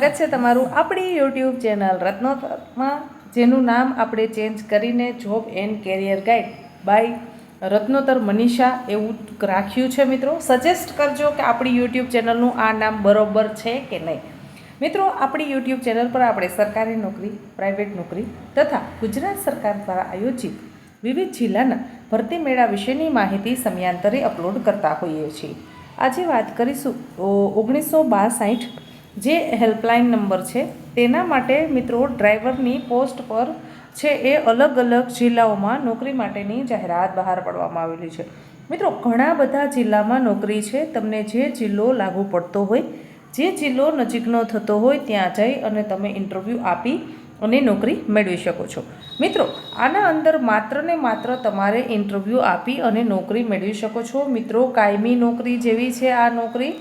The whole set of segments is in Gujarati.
સ્વાગત છે તમારું આપણી યુટ્યુબ ચેનલ રત્નોતરમાં જેનું નામ આપણે ચેન્જ કરીને job and career guide by Ratnotar Manisha એવું રાખ્યું છે મિત્રો. સજેસ્ટ કરજો કે આપણી યુટ્યુબ ચેનલનું આ નામ બરોબર છે કે નહીં. મિત્રો, આપણી યુટ્યુબ ચેનલ પર આપણે સરકારી નોકરી પ્રાઇવેટ નોકરી તથા ગુજરાત સરકાર દ્વારા આયોજિત વિવિધ જિલ્લાના ભરતી મેળા વિશેની માહિતી સમયાંતરે અપલોડ કરતા હોઈએ છીએ. આજે વાત કરીશું ઓગણીસો બાસાઠ જે હેલ્પલાઇન નંબર છે, તેના માટે મિત્રો ડ્રાઈવરની પોસ્ટ પર છે એ અલગ અલગ જિલ્લાઓમાં નોકરી માટેની જાહેરાત બહાર પાડવામાં આવેલી છે. મિત્રો, ઘણા બધા જિલ્લામાં નોકરી છે, તમને જે જિલ્લો લાગુ પડતો હોય, જે જિલ્લો નજીકનો થતો હોય ત્યાં જઈ અને તમે ઇન્ટરવ્યૂ આપી અને નોકરી મેળવી શકો છો. મિત્રો, આના અંદર માત્ર ને માત્ર તમારે ઇન્ટરવ્યૂ આપી અને નોકરી મેળવી શકો છો. મિત્રો, કાયમી નોકરી જેવી છે આ નોકરી.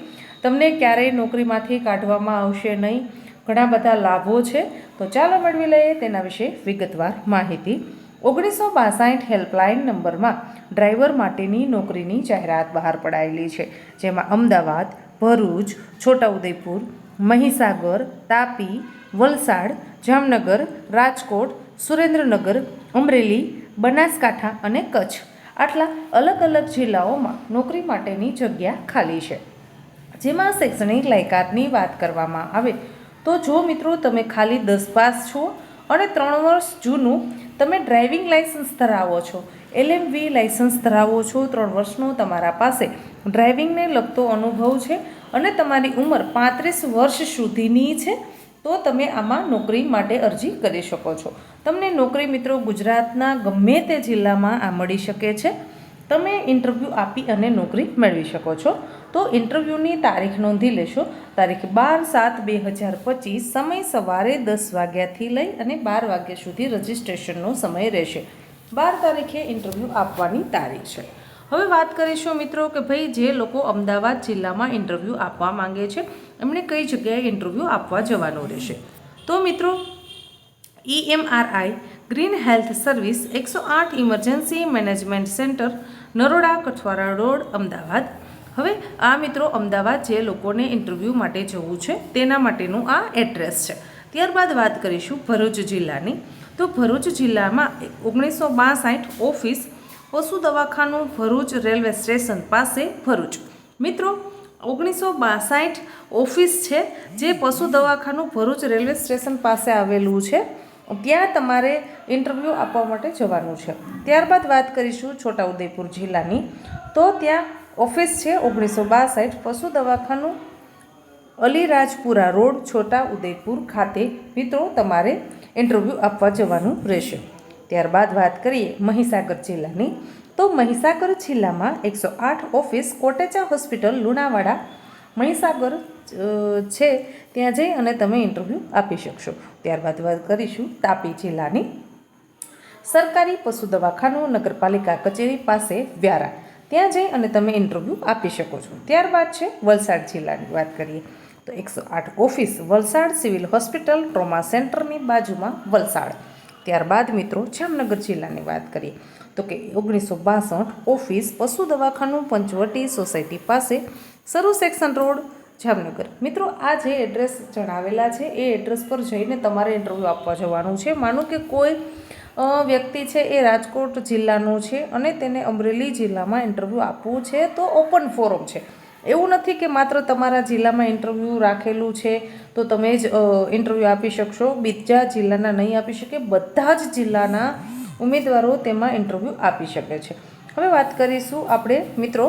તમને ક્યારેય નોકરીમાંથી કાઢવામાં આવશે નહીં. ઘણા બધા લાભો છે. તો ચાલો મેળવી લઈએ તેના વિશે વિગતવાર માહિતી. ઓગણીસો બાસાઠ હેલ્પલાઇન નંબરમાં ડ્રાઈવર માટેની નોકરીની જાહેરાત બહાર પડાયેલી છે. જેમાં અમદાવાદ, ભરૂચ, છોટાઉદેપુર, મહીસાગર, તાપી, વલસાડ, જામનગર, રાજકોટ, સુરેન્દ્રનગર, અમરેલી, બનાસકાંઠા અને કચ્છ. આટલા અલગ અલગ જિલ્લાઓમાં નોકરી માટેની જગ્યા ખાલી છે. જેમાં શૈક્ષણિક લાયકાતની વાત કરવામાં આવે, તો જો મિત્રો તમે ખાલી દસ પાસ છો અને ત્રણ વર્ષ જૂનું તમે ડ્રાઇવિંગ લાઇસન્સ ધરાવો છો એલએમવી લાઇસન્સ ધરાવો છો, ત્રણ વર્ષનો તમારા પાસે ડ્રાઇવિંગને લગતો અનુભવ છે અને તમારી ઉંમર પાંત્રીસ વર્ષ સુધીની છે, તો તમે આમાં નોકરી માટે અરજી કરી શકો છો. તમને નોકરી મિત્રો ગુજરાતના ગમે તે જિલ્લામાં આ મળી શકે છે. તમે ઇન્ટરવ્યૂ આપી અને નોકરી મેળવી શકો છો. તો ઇન્ટરવ્યૂની તારીખ નોંધી લેશો. તારીખ બાર સાત બે હજાર પચીસ સમય સવારે દસ વાગ્યાથી લઈ અને બાર વાગ્યા સુધી રજિસ્ટ્રેશનનો સમય રહેશે. બાર તારીખે ઇન્ટરવ્યૂ આપવાની તારીખ છે. હવે વાત કરીશું મિત્રો કે ભાઈ જે લોકો અમદાવાદ જિલ્લામાં ઇન્ટરવ્યૂ આપવા માંગે છે, એમણે કઈ જગ્યાએ ઇન્ટરવ્યૂ આપવા જવાનું રહેશે. તો મિત્રો ઈએમઆરઆઈ ગ્રીન હેલ્થ સર્વિસ એકસો આઠ emergency management centre, Naroda, Kathwara road, Ahmedabad. હવે આ મિત્રો અમદાવાદ જે લોકોને ઇન્ટરવ્યૂ માટે જવું છે, તેના માટેનું આ એડ્રેસ છે. ત્યારબાદ વાત કરીશું ભરૂચ જિલ્લાની. તો ભરૂચ જિલ્લામાં ઓગણીસો બાસઠ ઓફિસ પશુ દવાખાનું ભરૂચ રેલવે સ્ટેશન પાસે ભરૂચ. મિત્રો, ઓગણીસો બાસઠ ઓફિસ છે, જે પશુ દવાખાનું ભરૂચ રેલવે સ્ટેશન પાસે આવેલું છે. ત્યાં તમારે ઇન્ટરવ્યૂ આપવા માટે જવાનું છે? ત્યારબાદ વાત કરીશું છોટાઉદેપુર જિલ્લાની. તો ત્યાં ઓફિસ છે ઓગણીસો બાસઠ પશુ દવાખાનું અલીરાજપુરા રોડ, છોટા ઉદયપુર ખાતે. મિત્રો, તમારે ઇન્ટરવ્યૂ આપવા જવાનું રહેશે. ત્યારબાદ વાત કરીએ મહીસાગર જિલ્લાની. તો મહીસાગર જિલ્લામાં એકસો આઠ ઓફિસ કોટેચા હોસ્પિટલ લુણાવાડા મહીસાગર છે, ત્યાં જઈ અને તમે ઇન્ટરવ્યૂ આપી શકશો. ત્યારબાદ વાત કરીશું તાપી જિલ્લાની. સરકારી પશુ દવાખાનું નગરપાલિકા કચેરી પાસે વ્યારા. ત્યાં જઈ અને તમે ઇન્ટરવ્યૂ આપી શકો છો. ત્યારબાદ છે વલસાડ જિલ્લાની વાત કરીએ. તો એકસો આઠ office Valsad civil hospital trauma સેન્ટરની બાજુમાં વલસાડ. ત્યારબાદ મિત્રો જામનગર જિલ્લાની વાત કરીએ. તો કે ઓગણીસો બાસઠ ઓફિસ પશુ દવાખાનું પંચવટી સોસાયટી પાસે સરુ સેક્શન રોડ, જામનગર. મિત્રો, આ જે એડ્રેસ જણાવેલા છે, એ એડ્રેસ પર જઈને તમારે ઇન્ટરવ્યૂ આપવા જવાનું છે. માનો કે કોઈ વ્યક્તિ છે, એ રાજકોટ જિલ્લાનો છે અને તેને અમરેલી જિલ્લામાં ઇન્ટરવ્યૂ આપવું છે, તો ઓપન ફોરમ છે. એવું નથી કે માત્ર તમારા જિલ્લામાં ઇન્ટરવ્યૂ રાખેલું છે, તો તમે જ ઇન્ટરવ્યૂ આપી શકશો. બીજા જિલ્લાના નહીં આપી શકે. બધા જ જિલ્લાના ઉમેદવારો તેમાં ઇન્ટરવ્યૂ આપી શકે છે. હવે વાત કરીશું આપણે, મિત્રો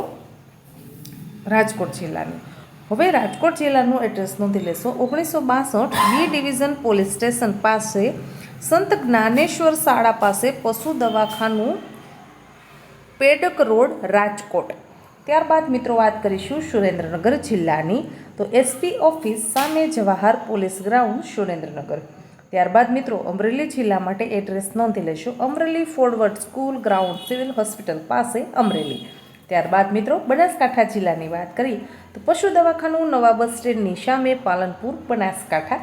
રાજકોટ જિલ્લાની. હવે રાજકોટ જિલ્લાનું એડ્રેસ નોંધી લેશો. ઓગણીસો બાસઠ બી ડિવિઝન પોલીસ સ્ટેશન પાસે સંત જ્ઞાનેશ્વર શાળા પાસે પશુ દવાખાનું પેડક રોડ રાજકોટ. ત્યારબાદ મિત્રો વાત કરીશું સુરેન્દ્રનગર જિલ્લાની. તો એસપી ઓફિસ સામે જવાહર પોલીસ ગ્રાઉન્ડ સુરેન્દ્રનગર. ત્યારબાદ મિત્રો અમરેલી જિલ્લા માટે એડ્રેસ નોંધી લેશો. Amreli forward school ground civil hospital પાસે અમરેલી. ત્યારબાદ મિત્રો, બનાસકાંઠા જિલ્લાની વાત કરીએ તો પશુ દવાખાનું નવા બસ સ્ટેન્ડની સામે પાલનપુર, બનાસકાંઠા.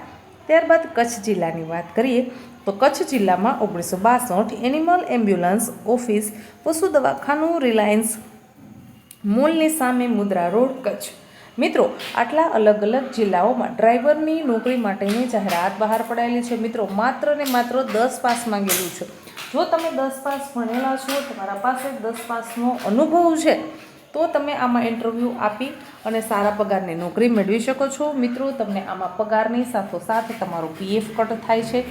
ત્યારબાદ કચ્છ જિલ્લાની વાત કરીએ તો કચ્છ જિલ્લામાં ઓગણીસો બાસઠ એનિમલ એમ્બ્યુલન્સ ઓફિસ પશુ દવાખાનું રિલાયન્સ મોલની સામે મુદ્રા રોડ, કચ્છ. મિત્રો, આટલા અલગ અલગ જિલ્લાઓમાં ડ્રાઈવરની નોકરી માટેની જાહેરાત બહાર પડાયેલી છે. મિત્રો, માત્ર ને માત્ર દસ પાસ માંગેલું છે. જો તમે દસ પાસ ભણેલા છો, તમારા પાસે દસ પાસનો અનુભવ છે, તો તમે આમાં ઇન્ટરવ્યૂ આપી અને સારા પગારની નોકરી મેળવી શકો છો. મિત્રો, તમને આમાં પગારની સાથોસાથ તમારું પીએફ કટ થાય છે,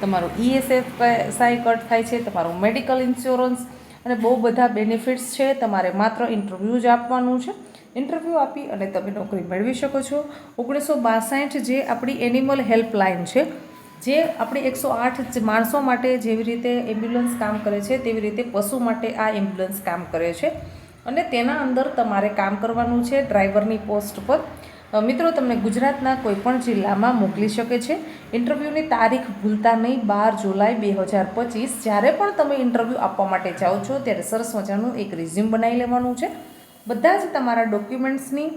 તમારું ઈએસએફઆઈ કટ થાય છે, તમારું મેડિકલ ઇન્સ્યોરન્સ અને બહુ બધા બેનિફિટ્સ છે. તમારે માત્ર ઇન્ટરવ્યૂ જ આપવાનું છે. ઇન્ટરવ્યૂ આપી અને તમે નોકરી મેળવી શકો છો. ઓગણીસો બાસઠ જે આપણી એનિમલ હેલ્પલાઇન છે જે આપણી એકસો આઠ માણસો માટે જેવી રીતે એમ્બ્યુલન્સ કામ કરે છે, તેવી રીતે પશુ માટે આ એમ્બ્યુલન્સ કામ કરે છે. અને તેના અંદર તમારે કામ કરવાનું છે ડ્રાઈવરની પોસ્ટ પર. મિત્રો, તમને ગુજરાતના કોઈપણ જિલ્લામાં મોકલી શકે છે. ઇન્ટરવ્યૂની તારીખ ભૂલતા નહીં, બાર જુલાઈ બે હજાર પચીસ. જ્યારે પણ તમે ઇન્ટરવ્યૂ આપવા માટે જાઓ છો, ત્યારે સરસ મજાનું એક રિઝ્યુમ બનાવી લેવાનું છે. બધા જ તમારા ડોક્યુમેન્ટ્સની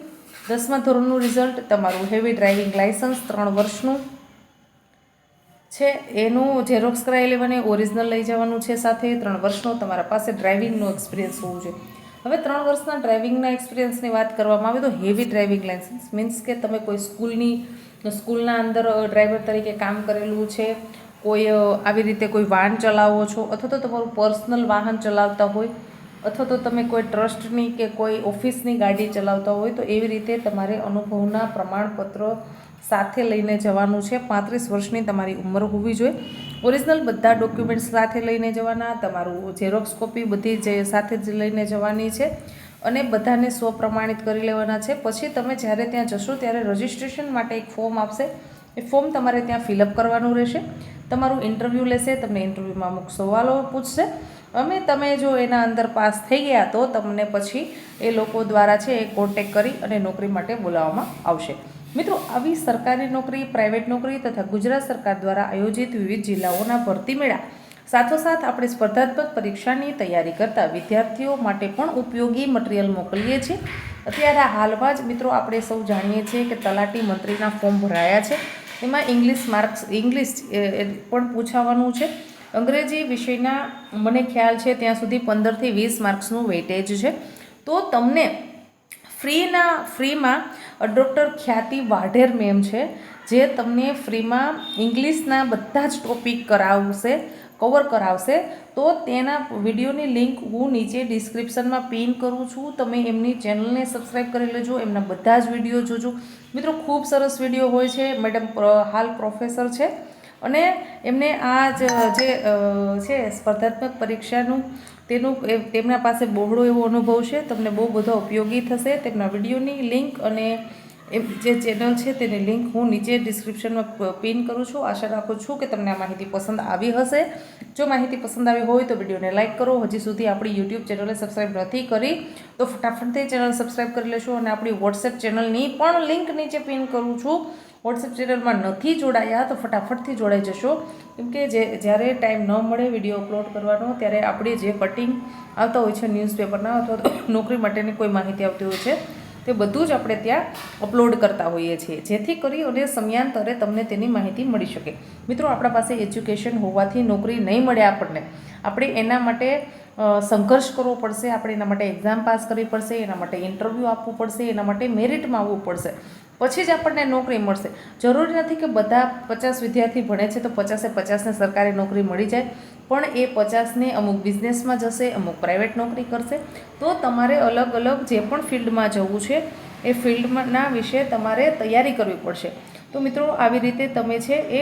દસમા ધોરણનું રિઝલ્ટ તમારું હેવી ડ્રાઇવિંગ લાઇસન્સ ત્રણ વર્ષનું છે. એનું ઝેરોક્સ કરાવી લેવાની ઓરિજિનલ લઈ જવાનું છે સાથે. ત્રણ વર્ષનો તમારા પાસે ડ્રાઇવિંગનો એક્સપિરિયન્સ હોવું જોઈએ. હવે ત્રણ વર્ષના ડ્રાઇવિંગના એક્સપિરિયન્સની વાત કરવામાં આવે તો હેવી ડ્રાઇવિંગ લાઇસન્સ મીન્સ કે તમે કોઈ સ્કૂલની, સ્કૂલના અંદર ડ્રાઈવર તરીકે કામ કરેલું છે, કોઈ આવી રીતે કોઈ વાહન ચલાવો છો, અથવા તો તમારું પર્સનલ વાહન ચલાવતા હોય, અથવા તો તમે કોઈ ટ્રસ્ટની કે કોઈ ઓફિસની ગાડી ચલાવતા હોય, તો એવી રીતે તમારે અનુભવના પ્રમાણપત્ર સાથે લઈને જવાનું છે. પાંત્રીસ વર્ષની તમારી ઉંમર હોવી જોઈએ. ઓરિજિનલ બધા ડોક્યુમેન્ટ્સ સાથે લઈને જવાના. તમારું ઝેરોક્સ કોપી બધી જે સાથે જ લઈને જવાની છે અને બધાને સ્વપ્રમાણિત કરી લેવાના છે. પછી તમે જ્યારે ત્યાં જશો ત્યારે રજિસ્ટ્રેશન માટે એક ફોર્મ આપશે. એ ફોર્મ તમારે ત્યાં ફિલઅપ કરવાનું રહેશે. તમારું ઇન્ટરવ્યૂ લેશે, તમને ઇન્ટરવ્યૂમાં અમુક સવાલો પૂછશે. અમે તમે જો એના અંદર પાસ થઈ ગયા તો તમને પછી એ લોકો દ્વારા છે એ કોન્ટેક કરી અને નોકરી માટે બોલાવવામાં આવશે. મિત્રો, આવી સરકારી નોકરી પ્રાઇવેટ નોકરી તથા ગુજરાત સરકાર દ્વારા આયોજિત વિવિધ જિલ્લાઓના ભરતી મેળા સાથોસાથ આપણે સ્પર્ધાત્મક પરીક્ષાની તૈયારી કરતા વિદ્યાર્થીઓ માટે પણ ઉપયોગી મટીરિયલ મોકલીએ છીએ. અત્યારે હાલમાં જ મિત્રો, આપણે સૌ જાણીએ છીએ કે તલાટી મંત્રીના ફોર્મ ભરાયા છે. એમાં ઇંગ્લિશ માર્ક્સ ઇંગ્લિશ પણ પૂછાવાનું છે. અંગ્રેજી વિષયના મને ખ્યાલ છે, ત્યાં સુધી પંદરથી વીસ માર્ક્સનું વેઇટેજ છે. તો તમને ફ્રીના ફ્રીમાં ડૉક્ટર ખ્યાતિ વાઢેર મેમ છે, જે તમને ફ્રીમાં ઇંગ્લિશના બધા જ ટોપિક કરાવશે કવર કરાવશે. તો તેના વિડીયોની લિંક હું નીચે ડિસ્ક્રિપ્શનમાં પિન કરું છું. તમે એમની ચેનલને સબસ્ક્રાઈબ કરી લેજો, એમના બધા જ વીડિયો જોજો. મિત્રો, ખૂબ સરસ વીડિયો હોય છે, મેડમ હાલ પ્રોફેસર છે. અને એમને આ જ છે સ્પર્ધાત્મક પરીક્ષાનું તેનું તેમના પાસે બહોળો એવો અનુભવ છે. તમને બહુ બધો ઉપયોગી થશે. તેમના વિડીયોની લિંક અને એ જે ચેનલ છે તેની લિંક હું નીચે ડિસ્ક્રિપ્શનમાં પિન કરું છું. આશા રાખું છું કે તમને આ માહિતી પસંદ આવી હશે. જો માહિતી પસંદ આવી હોય તો વિડીયોને લાઇક કરો. હજી સુધી આપણી યુટ્યુબ ચેનલને સબસ્ક્રાઈબ નથી કરી તો ફટાફટ તે ચેનલ સબસ્ક્રાઈબ કરી લેશો અને આપણી વોટ્સએપ ચેનલની પણ લિંક નીચે પિન કરું છું. વોટ્સએપ ચેનલમાં નથી જોડાયા તો ફટાફટથી જોડાઈ જશો. કેમ કે જે જ્યારે ટાઈમ ન મળે વીડિયો અપલોડ કરવાનો, ત્યારે આપણે જે કટિંગ આવતા હોય છે ન્યૂઝપેપરના અથવા નોકરી માટેની કોઈ માહિતી આવતી હોય છે, તે બધું જ આપણે ત્યાં અપલોડ કરતા હોઈએ છીએ. જેથી કરી અને સમયાંતરે તમને તેની માહિતી મળી શકે. મિત્રો, આપણા પાસે એજ્યુકેશન હોવાથી નોકરી નહીં મળે આપણને. આપણે એના માટે સંઘર્ષ કરવો પડશે, આપણે એના માટે એક્ઝામ પાસ કરવી પડશે, એના માટે ઇન્ટરવ્યૂ આપવું પડશે, એના માટે મેરિટમાં આવવું પડશે. પછી જ આપણને નોકરી મળશે. જરૂરી નથી કે બધા પચાસ વિદ્યાર્થી ભણે છે તો પચાસે પચાસને સરકારી નોકરી મળી જાય, પણ એ પચાસને અમુક બિઝનેસમાં જશે, અમુક પ્રાઇવેટ નોકરી કરશે. તો તમારે અલગ અલગ જે પણ ફિલ્ડમાં જવું છે, એ ફિલ્ડના વિશે તમારે તૈયારી કરવી પડશે. તો મિત્રો, આવી રીતે તમે છે એ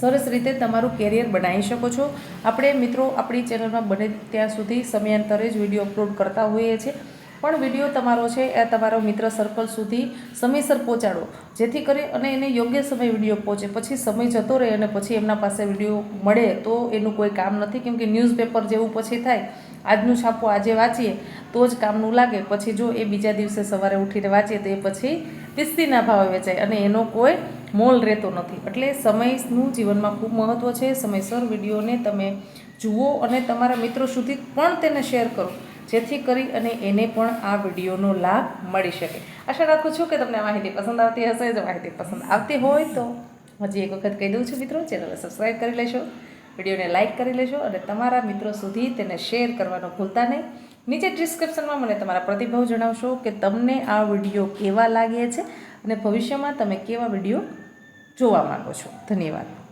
સરસ રીતે તમારું કેરિયર બનાવી શકો છો. આપણે મિત્રો આપણી ચેનલમાં બને ત્યાં સુધી સમયાંતરે જ વીડિયો અપલોડ કરતા હોઈએ છીએ. પણ વીડિયો તમારો છે એ તમારો મિત્ર સર્કલ સુધી સમયસર પહોંચાડો. જેથી કરી અને એને યોગ્ય સમય વીડિયો પહોંચે. પછી સમય જતો રહે અને પછી એમના પાસે વીડિયો મળે તો એનું કોઈ કામ નથી. કેમ કે ન્યૂઝપેપર જેવું પછી થાય. આજનું છાપું આજે વાંચીએ તો જ કામનું લાગે. પછી જો એ બીજા દિવસે સવારે ઉઠીને વાંચીએ તો એ પછી પિસ્તીના ભાવે વેચાય. અને એનો કોઈ મોલ રહેતો નથી. એટલે સમયનું જીવનમાં ખૂબ મહત્ત્વ છે. સમયસર વિડીયોને તમે જુઓ અને તમારા મિત્રો સુધી પણ તેને શેર કરો. જેથી કરી અને એને પણ આ વિડીયોનો લાભ મળી શકે. આશા રાખું છું કે તમને માહિતી પસંદ આવતી હશે. જો માહિતી પસંદ આવતી હોય તો હજી એક વખત કહી દઉં છું મિત્રો, ચેનલને સબસ્ક્રાઈબ કરી લેશો વિડીયોને લાઇક કરી લેશો અને તમારા મિત્રો સુધી તેને શેર કરવાનું ભૂલતા નહીં. નીચે ડિસ્ક્રિપ્શનમાં મને તમારા પ્રતિભાવ જણાવશો કે તમને આ વીડિયો કેવા લાગે છે અને ભવિષ્યમાં તમે કેવા વીડિયો જોવા માગો છો. ધન્યવાદ.